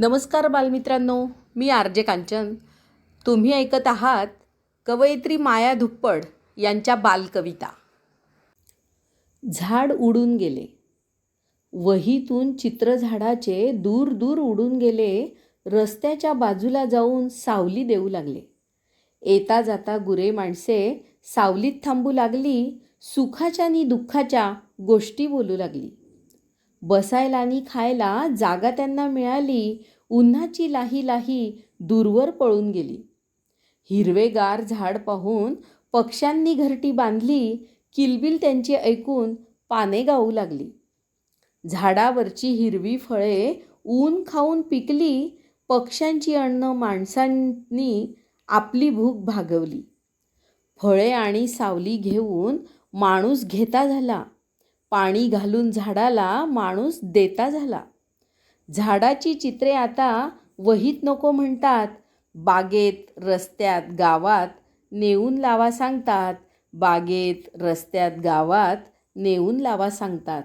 नमस्कार बालमित्रांनो मी R J Kanchan. तुम्ही ऐकत आहात कवयित्री माया धुप्पड यांच्या बालकविता. झाड उडून गेले. वहीतून चित्र झाडाचे दूर दूर उडून गेले. रस्त्याच्या बाजूला जाऊन सावली देऊ लागले. येता जाता गुरे माणसे सावलीत थांबू लागली. सुखाच्या आणि दुःखाच्या गोष्टी बोलू लागली. बसायला आणि खायला जागा त्यांना मिळाली उन्हाची लाही लाही दूरवर पळून गेली. हिरवेगार झाड पाहून पक्ष्यांनी घरटी बांधली किलबिल त्यांची ऐकून पाने गाऊ लागली. झाडावरची हिरवी फळे ऊन खाऊन पिकली पक्ष्यांची अन्न माणसांनी आपली भूक भागवली. फळे आणि सावली घेऊन माणूस घेता झाला. पाणी घालून झाडाला माणूस देता झाला. झाडाची चित्रे आता वहीत नको म्हणतात. बागेत रस्त्यात गावात नेऊन लावा सांगतात. बागेत रस्त्यात गावात नेऊन लावा सांगतात.